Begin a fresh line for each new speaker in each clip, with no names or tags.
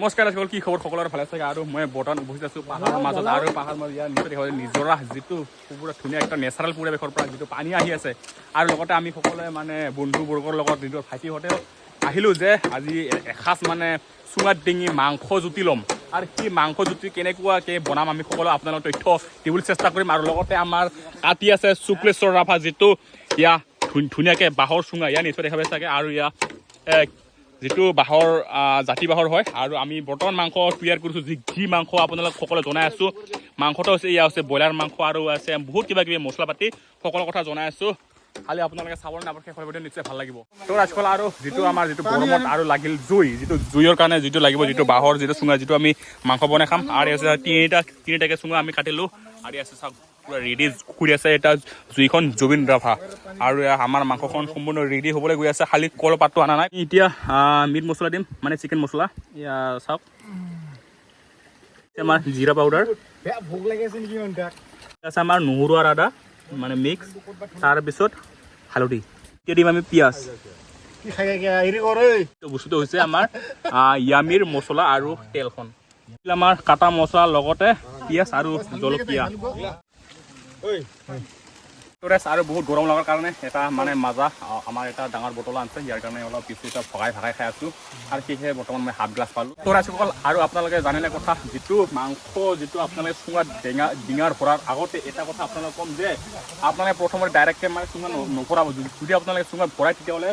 নমস্কাৰ সকল কি খবৰ সকলোৰে ভালে চাগে আৰু মই বৰ্তমান উপস্থিত আছোঁ পাহাৰৰ মাজত। আৰু পাহাৰ মাজত ইয়াৰ দেখা নিজৰা, যিটো ধুনীয়া একটা নেচাৰেল পৰিৱেশৰ পৰা যিটো পানী আহি আছে। আৰু লগতে আমি সকলোৱে মানে বন্ধুবৰ্গৰ লগত যিটো ভাইটিহঁতে আহিলোঁ যে আজি এসাঁজ মানে চুঙাত ডিঙি মাংস জুতি ল'ম। আৰু সেই মাংস জুতি কেনেকুৱাকৈ বনাম আমি সকলোৱে আপোনালোকৰ তথ্য দিবলৈ চেষ্টা কৰিম। আৰু লগতে আমাৰ কাটি আছে শুক্লেশ্বৰ ৰাভা, যিটো ইয়া ধুন- ধুনীয়াকৈ বাঁহৰ চুঙা, ইয়াৰ নিশ্চয় দেখা পাইছে আৰু ইয়া যিটো বাঁহৰ জাতি বাঁহৰ হয়, আৰু আমি বৰ্তমান মাংস তৈয়াৰ কৰিছোঁ, যি ঘি মাংস আপোনালোক সকলোৱে জনাই আছোঁ। মাংসটো হৈছে, এয়া হৈছে ব্ৰইলাৰ মাংস আৰু আছে বহুত কিবা কিবি মছলা পাতি সকলো কথা জনাই আছোঁ। খালি আপোনালোকে চাবৰ নাপাব শেষ হ'ব নিশ্চয় ভালো লাগিব। তো ৰাজকলা আৰু যিটো আমাৰ যিটো গৰমত আৰু লাগিল জুই, যিটো জুইৰ কাৰণে যিটো লাগিব, যিটো বাঁহৰ যিটো চুঙা, যিটো আমি মাংস বনাই খাম, আৰু তিনিটা, তিনিটাকে চুঙা আমি কাটিলোঁ, আৰু আছে চাওক। ৰেডি কৰি আছে। এটা জুইখন জুবিন ৰাভা আৰু আমাৰ মাংসখন সম্পূৰ্ণ ৰেডি হ'বলৈ গৈ আছে। খালি কলপাতটো অনা নাই। এতিয়া মিট মছলা দিম। মানে চিকেন মছলা। চাওক। আমাৰ জিৰা পাউডাৰ
আছে
আমাৰ নহৰু আৰু আদা মানে মিক্স তাৰপিছত হালধি। এতিয়া দিম আমি পিঁয়াজ। বস্তুটো হৈছে আমাৰ য়ামিৰ মছলা আৰু তেলখন। আমাৰ কাটা মছলা লগতে পিঁয়াজ আৰু জলকীয়া। আৰু বহুত গৰম লগাৰ কাৰণে এটা মানে মাজা আমাৰ এটা ডাঙৰ বটল আনিছে, ইয়াৰ কাৰণে অলপ এটা ভগাই ভগাই খাই আছোঁ। আৰু সেয়েহে বৰ্তমান মই হাফ গ্লাছ পালোঁ। ষ্ট'ৰেজসকল আৰু আপোনালোকে জানেনে কথা, যিটো মাংস, যিটো আপোনালোকে চুঙাত ডেঙা, ডিঙাৰ ভৰাৰ আগতে এটা কথা আপোনালোকে ক'ম যে, আপোনালোকে প্ৰথমতে ডাইৰেক্টকৈ মানে চুঙা নভৰাব। যদি আপোনালোকে চুঙাত ভৰাই তেতিয়াহ'লে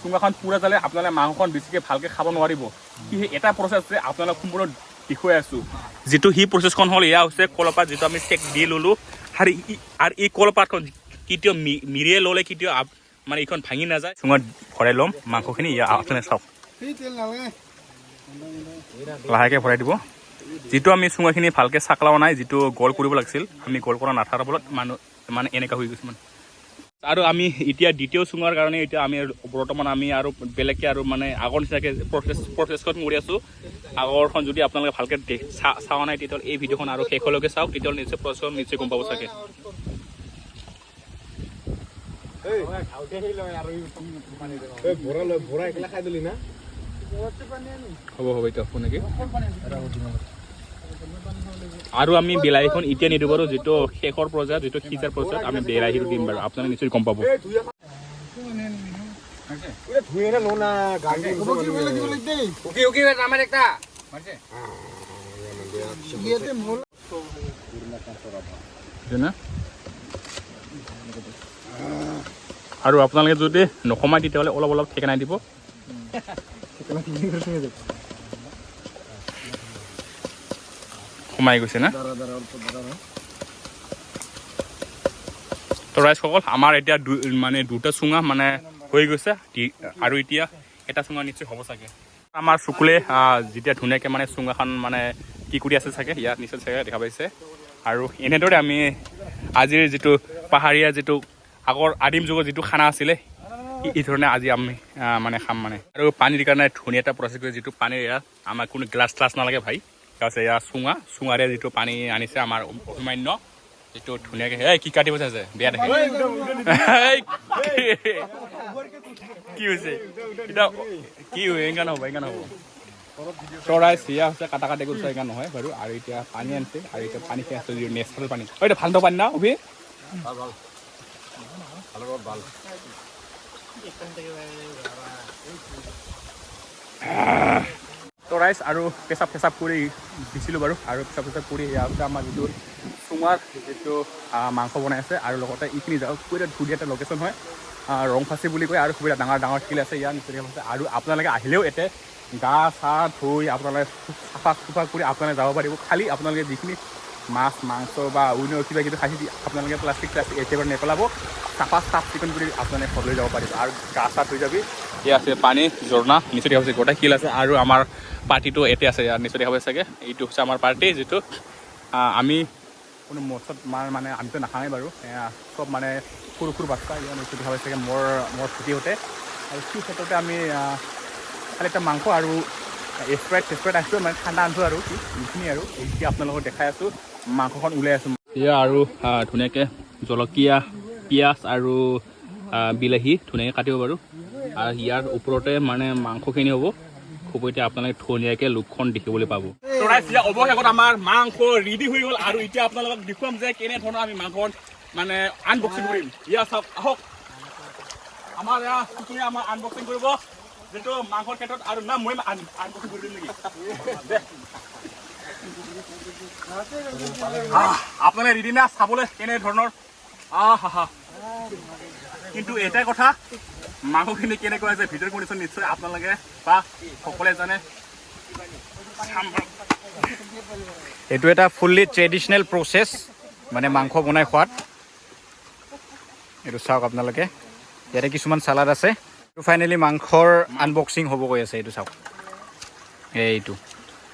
চুঙাখন পুৰা যালে আপোনালোকে মাংসখন বেছিকৈ ভালকৈ খাব নোৱাৰিব। কি এটা প্ৰচেছ যে আপোনালোক সম্পূৰ্ণ দেখুৱাই আছোঁ। যিটো সি প্ৰচেছখন হ'ল, এয়া হৈছে কলপাত যিটো আমি চেক দি ল'লোঁ। আৰু ই- আৰু এই কলপাতখন কেতিয়াও মিৰিয়ে ল'লে কেতিয়াও মানে এইখন ভাঙি নাযায়। চুঙাত ভৰাই ল'ম, মাংসখিনি, ইয়া আপোনালোকে চাওক। লাহেকৈ ভৰাই দিব। যিটো আমি চুঙাখিনি ভালকৈ চাকলাও নাই, যিটো গল কৰিব লাগিছিল, আমি গল কৰা নাথাকাৰ ফলত মানুহ মানে এনেকুৱা হৈ গৈছে মানে। আৰু আমি এতিয়া দ্বিতীয় চুঙাৰ কাৰণে এতিয়া আমি বৰ্তমান আমি আৰু বেলেগকৈ আৰু মানে আগৰ নিচিনাকৈ প্ৰচেছ প্ৰচেছখন কৰি আছোঁ। আগৰখন যদি আপোনালোকে ভালকৈ চোৱা নাই তেতিয়াহ'লে এই ভিডিঅ'খন আৰু শেষলৈকে চাওক তেতিয়াহ'লে নিশ্চয় প্ৰচেছখন নিশ্চয় গম পাব চাগে। হ'ব হ'ব এতিয়া শুনেকি আৰু আমি বিলাহীখন এতিয়া নিদিওঁ বাৰু যিটো শেষৰ পৰ্যায়ত, যিটো সিজাৰ পৰ্যায়ত আমি বিলাহীটো দিম বাৰু। আপোনালোকে নিশ্চয় গম পাব। আৰু আপোনালোকে যদি নকমাই তেতিয়াহ'লে অলপ অলপ ঠিকনাই দিব। সোমাই গৈছে না? তো ৰাইজসকল আমাৰ এতিয়া মানে দুটা চুঙা মানে হৈ গৈছে। আৰু এতিয়া এটা চুঙা নিশ্চয় হ'ব চাগে। আমাৰ চকুলে যেতিয়া ধুনীয়াকৈ মানে চুঙাখন মানে কি কৰি আছে চাগে, ইয়াত নিশ্চয় চাগে দেখা পাইছে। আৰু এনেদৰে আমি আজিৰ যিটো পাহাৰীয়া যিটো আগৰ আদিম যুগৰ যিটো খানা আছিলে এই ধৰণে আজি আমি মানে খাম মানে। আৰু পানীৰ কাৰণে ধুনীয়া এটা প্ৰচেছ কৰি যিটো পানীৰ ইয়াত আমাৰ কোনো গ্লাছ চ্লাছ নালাগে ভাই। আছে ইয়াৰ চুঙা চুঙাৰে যিটো পানী আনিছে আমাৰ অভিমান্য যিটো ধুনীয়াকৈ এই কি কাটিব চাইছে বেয়া দেখে কি হৈছে? এতিয়া কি হয় এনেকুৱা নহ'ব এনেকুৱা নহ'ব। তৰাই চিয়া হৈছে কাটা কাটি গৈছে এনেকুৱা নহয় বাৰু। আৰু এতিয়া পানী আনিছে আৰু এতিয়া পানী খাই আছে যিটো নেচাৰেল পানী। ঐ এইটো ভালো পানী না অভি? তো ৰাইচ আৰু পেচাব পেচাব কৰি দিছিলোঁ বাৰু। আৰু পেচাব পেচাব কৰি ইয়াতে আমাৰ যিটো চুঙাৰ যিটো মাংস বনাই আছে আৰু লগতে এইখিনি যাওক খুব এটা ধুনীয়া এটা লোকেশ্যন হয়। আহ, ৰংফাচি বুলি কয় আৰু খুব এটা ডাঙৰ ডাঙৰ শিল আছে ইয়াৰ নিশ্চয় আছে। আৰু আপোনালোকে আহিলেও ইয়াতে গা চা ধুই আপোনালোকে চাফা চুফা কৰি আপোনালোকে যাব পাৰিব। খালি আপোনালোকে যিখিনি মাছ মাংস বা অন্য কিবা কিবি খাইছে আপোনালোকে প্লাষ্টিক প্লাষ্টিক একেবাৰে নেপেলাব। চাফা চাফ চিকুণ কৰি আপোনালোকে ঘৰলৈ যাব পাৰিব। আৰু গা চা ধুই যাবি। এয়া আছে পানী ঝৰ্ণা দেখা পাইছে গোটেই শিল আছে। আৰু আমাৰ পাৰ্টিটো ইয়াতে আছে নিশ্চয় দেখা চাগে। এইটো হৈছে আমাৰ পাৰ্টি, যিটো আমি কোনো মচত মাৰ মানে আমিতো নাখাওঁৱেই বাৰু। চব মানে সৰু সৰু বাচ্চা ইয়াত নিশ্চয় দেখা চাগে মোৰ মোৰ ছুটিহঁতে আৰু সেই ক্ষেত্ৰতে আমি খালি এটা মাংস আৰু স্প্ৰাইট স্প্ৰাইট আনিছোঁ মানে ঠাণ্ডা আনিছোঁ আৰু এইখিনি আৰু। এতিয়া আপোনালোকক দেখাই আছোঁ, মাংসখন ওলাই আছোঁ। এয়া আৰু ধুনীয়াকৈ জলকীয়া, পিঁয়াজ আৰু বিলাহী ধুনীয়াকৈ কাটিব বাৰু আৰু ইয়াৰ ওপৰতে মানে মাংসখিনি হ'ব। খুব এতিয়া আপোনালোকে ধুনীয়াকৈ লোকখন দেখিবলৈ পাব। অৱশেষত আমাৰ মাংস ৰেডি হৈ গ'ল আৰু এতিয়া আপোনালোকক দেখুৱাম যে কেনেধৰণৰ আমি মাংসৰ মানে আনবক্সিং কৰিম। ইয়া চাওক, আহক। আমাৰ এয়া কুকুৰে আনবক্সিং কৰিব। যিটো মাংসৰ ক্ষেত্ৰত আৰু না মই আনবক্সিং কৰি নেকি? আপোনালোকে ৰেডি না? চাবলৈ কেনেধৰণৰ আহ হা। কিন্তু এটাই কথা মাংসখিনি কেনেকুৱা আছে ভিডিঅ'ৰ কণ্ডিশ্যন নিশ্চয় আপোনালোকে বা সকলোৱে জানে।
এইটো এটা ফুল্লি ট্ৰেডিশ্যনেল প্ৰচেছ মানে মাংস বনাই খোৱাত। এইটো চাওক আপোনালোকে। ইয়াতে কিছুমান চালাড আছে। এইটো ফাইনেলি মাংসৰ আনবক্সিং হ'ব গৈ আছে এইটো চাওক। এইটো।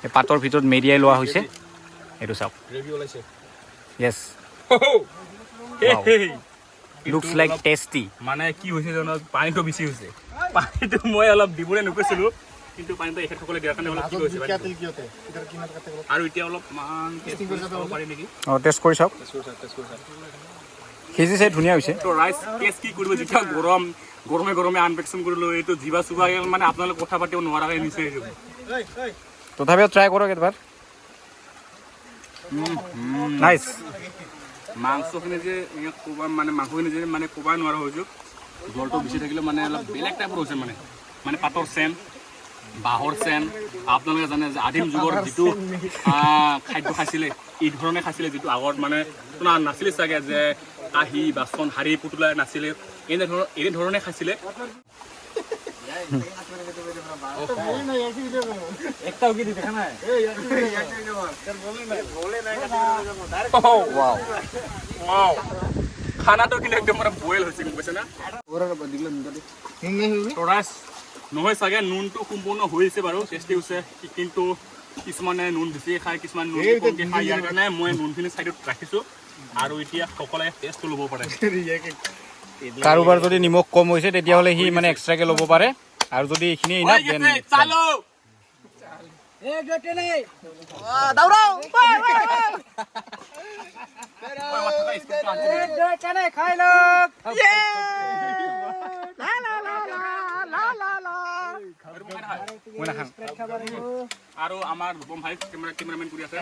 এই পাতৰ ভিতৰত মেৰিয়াই লোৱা হৈছে। এইটো চাওক। য়েছ
হেই।
লাইক টেষ্টি
মানে কি হৈছে জানো পানীটো বেছি হৈছে। পানীটো মই অলপ দিবলৈ নকৈছিলোঁ কিন্তু পানীটো এখেতসকলে দিয়াৰ কাৰণে অলপ কি হৈছে আৰু এতিয়া অলপমান taste কৰি চাব পাৰি নেকি?
অঁ টেষ্ট কৰি চাওক। সিজিছে ধুনীয়া হৈছে।
তো ৰাইচ টেষ্ট কি কৰিব? যেতিয়া গৰম গৰমে গৰমে আনবেকশ্যন কৰিলোঁ এইটো জিভা চুভা গেল মানে আপোনালোকে কথা পাতিব নোৱাৰাকৈ যাব।
তথাপিও ট্ৰাই কৰক এবাৰ। নাইচ
মাংসখিনি যে এনেকৈ কোবাই মানে মাংসখিনি যে মানে কোবাই নোৱাৰা হৈছোঁ। জলটো বেছি থাকিলে মানে অলপ বেলেগ টাইপৰ হৈছে মানে। মানে পাতৰ চেন বাঁহৰ চেন। আপোনালোকে জানে যে আদিম যুগৰ যিটো খাদ্য খাইছিলে এই ধৰণে খাইছিলে যিটো আগত মানে আপোনাৰ নাছিলে চাগে যে কাঁহী বাচন হাৰি পুতলাই নাছিলে। এনেধৰণৰ এনেধৰণে খাইছিলে। খানাটো কিন্তু একদম বইল হৈছে নহয় চাগে নুনটো সম্পূৰ্ণ হৈছে বাৰু টেষ্টি হৈছে কিন্তু কিছুমানে নুন বেছিকৈ খায় কিছুমান নুন কমকৈ খায় ইয়াৰ কাৰণে মই নুনখিনি ছাইডত ৰাখিছোঁ আৰু এতিয়া সকলোৱে টেষ্টটো ল'ব পাৰে
কাৰোবাৰ যদি নিমখ কম হৈছে, তেতিয়াহ'লে সি মানে এক্সট্ৰাকৈ ল'ব পাৰে। আৰু যদি এইখিনি ইনাফ দেন
চালো। কেমেৰা কেমেৰামেন কৰি আছে।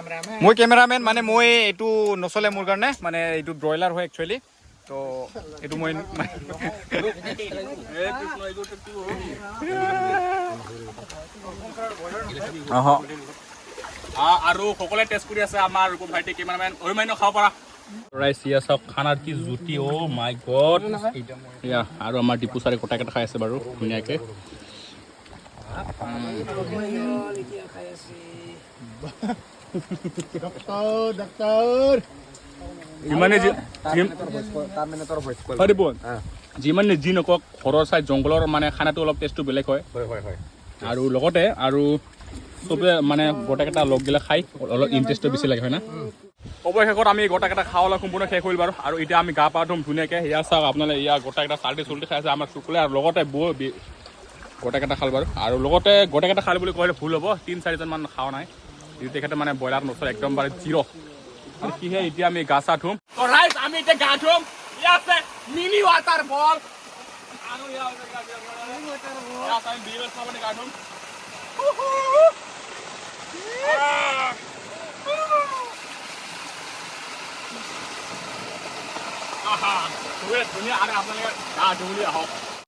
মই কেমেৰামেন মানে মই এইটো নচলে মোৰ কাৰণে মানে এইটো ব্ৰইলাৰ হয় একচুৱেলি তো এইটো মই
এই কৃষ্ণ, এইটোতো কি হ'ল?
অহ
আহ, আৰু সকলোৱে টেষ্ট কৰি আছে আমাৰ ৰূপম ভাইটি কেমেৰামেন অভিমান্য খাব পাৰা। ৰাইচ ইয়া চাওক খানাৰ কি জুতি অ' মাই গড ইয়া আৰু আমাৰ ডিপু ছাৰে গোটাই কেইটা খাই আছে বাৰু ধুনীয়াকৈ। যিমানে যি- হয় দিপন যিমানে যি নকওক ঘৰৰ চাই জংঘলৰ মানে খানাটো অলপ টেষ্টটো বেলেগ হয়। আৰু লগতে আৰু চবে মানে গোটেইকেইটা লগ গিলে খাই অলপ ইণ্টাৰেষ্টটো বেছি লাগে হয় না? অৱশেষত আমি গোটেইকেইটা খাওঁ অলপ সম্পূৰ্ণ শেষ হ'ল বাৰু। আৰু এতিয়া আমি গা পা ধুম ধুনীয়াকৈ। ইয়াৰ চাওক আপোনালোকে ইয়াৰ গোটেইকেইটা চাল্টি চুল্টি খাই আছে আমাৰ চুকুলে। আৰু লগতে বৌ গোটেইকেইটা খাল বাৰু। আৰু লগতে গোটেইকেইটা খাল বুলি ক'লে ভুল হ'ব। তিনি চাৰিজনমান খাওঁ নাই। তেখেতে মানে ব্ৰইলাৰ নচলে একদম bare জিৰ' আৰু সিহে এতিয়া আমি গা চা ধুম ৰাইজ আমি এতিয়া গা ধুম ইয়াত আছে মিনি ৱাটাৰ বল আৰু ইয়াত ইয়াত আমি বিয়েৰ খাবলৈ গা ধুম আহা খুবেই ধুনীয়া আৰু আপোনালোকে গা ধুবলৈ আহক